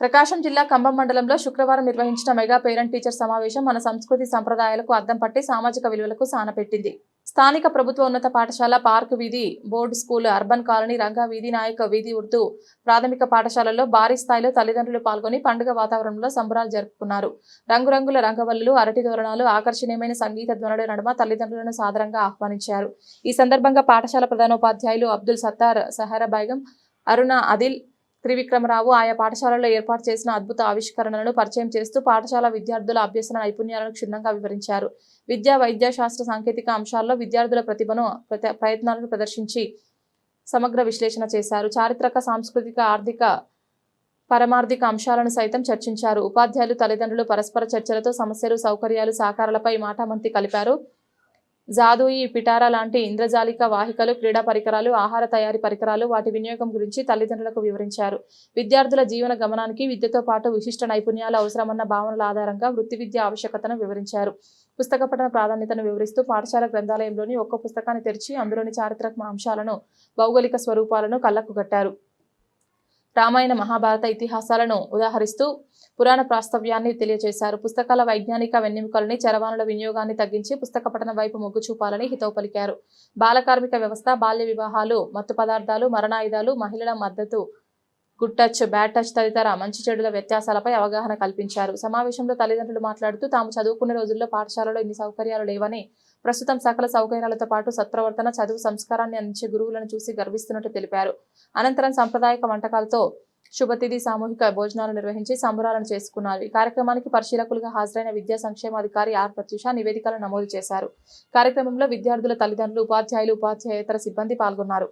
ప్రకాశం జిల్లా కంభం మండలంలో శుక్రవారం నిర్వహించిన మెగా పేరెంట్ టీచర్ సమావేశం మన సంస్కృతి సంప్రదాయాలకు అద్దం పట్టి సామాజిక విలువలకు సానపెట్టింది స్థానిక ప్రభుత్వ ఉన్నత పాఠశాల పార్క్ వీధి board school urban colony Ranga వీధి నాయక వీధి ఉర్దూ ప్రాథమిక పాఠశాలల్లో భారీ స్థాయిలో తల్లిదండ్రులు పాల్గొని పండుగ వాతావరణంలో సంబరాలు జరుపుకున్నారు. రంగురంగుల రంగవల్లులు అరటి తోరణాలు ఆకర్షణీయమైన సంగీత ధ్వనుల నడుమ తల్లిదండ్రులను సాదరంగా ఆహ్వానించారు. ఈ సందర్భంగా పాఠశాల ప్రధానోపాధ్యాయులు అబ్దుల్ సత్తార్ సహారా బైగం అరుణ అదిల్ త్రివిక్రమరావు ఆయా పాఠశాలలో ఏర్పాటు చేసిన అద్భుత ఆవిష్కరణలను పరిచయం చేస్తూ పాఠశాల విద్యార్థుల అభ్యసన నైపుణ్యాలను క్షుణ్ణంగా వివరించారు. విద్యా వైద్య శాస్త్ర సాంకేతిక అంశాల్లో విద్యార్థుల ప్రతిభను ప్రయత్నాలను ప్రదర్శించి సమగ్ర విశ్లేషణ చేశారు. చారిత్రక సాంస్కృతిక ఆర్థిక పరమార్థిక అంశాలను సైతం చర్చించారు. ఉపాధ్యాయులు తల్లిదండ్రులు పరస్పర చర్చలతో సమస్యలు సౌకర్యాలు సహకారాలపై మాటామంతి కలిపారు. జాదూయి పిటారా లాంటి ఇంద్రజాలిక వాహికలు క్రీడా పరికరాలు ఆహార తయారీ పరికరాలు వాటి వినియోగం గురించి తల్లిదండ్రులకు వివరించారు. విద్యార్థుల జీవన గమనానికి విద్యతో పాటు విశిష్ట నైపుణ్యాలు అవసరమన్న భావనల ఆధారంగా వృత్తి విద్య ఆవశ్యకతను వివరించారు. పుస్తక పఠన ప్రాధాన్యతను వివరిస్తూ పాఠశాల గ్రంథాలయంలోని ఒక్క పుస్తకాన్ని తెరిచి అందులోని చారిత్రక అంశాలను భౌగోళిక స్వరూపాలను కళ్ళకు కట్టారు. రామాయణ మహాభారత ఇతిహాసాలను ఉదాహరిస్తూ పురాణ ప్రాస్తవ్యాన్ని తెలియజేశారు. పుస్తకాల వైజ్ఞానిక వెన్నెముకలని చరవాణుల వినియోగాన్ని తగ్గించి పుస్తక పఠనం వైపు మొగ్గు చూపాలని హితవు పలికారు. బాల కార్మిక వ్యవస్థ బాల్య వివాహాలు మత్తు పదార్థాలు మరణాయుధాలు మహిళల మద్దతు గుడ్ టచ్ బ్యాడ్ టచ్ తదితర మంచి చెడుల వ్యత్యాసాలపై అవగాహన కల్పించారు. సమావేశంలో తల్లిదండ్రులు మాట్లాడుతూ తాము చదువుకునే రోజుల్లో పాఠశాలలో ఇన్ని సౌకర్యాలు లేవని ప్రస్తుతం సకల సౌకర్యాలతో పాటు సత్ప్రవర్తన చదువు సంస్కారాన్ని అందించే గురువులను చూసి గర్విస్తున్నట్టు తెలిపారు. అనంతరం సాంప్రదాయక వంటకాలతో శుభతిథి సామూహిక భోజనాలు నిర్వహించి సంబరాలను చేసుకున్నారు. ఈ కార్యక్రమానికి పరిశీలకులుగా హాజరైన విద్యా సంక్షేమాధికారి ఆర్ ప్రత్యూష నివేదికలు నమోదు చేశారు. కార్యక్రమంలో విద్యార్థుల తల్లిదండ్రులు ఉపాధ్యాయులు ఉపాధ్యాయేతర సిబ్బంది పాల్గొన్నారు.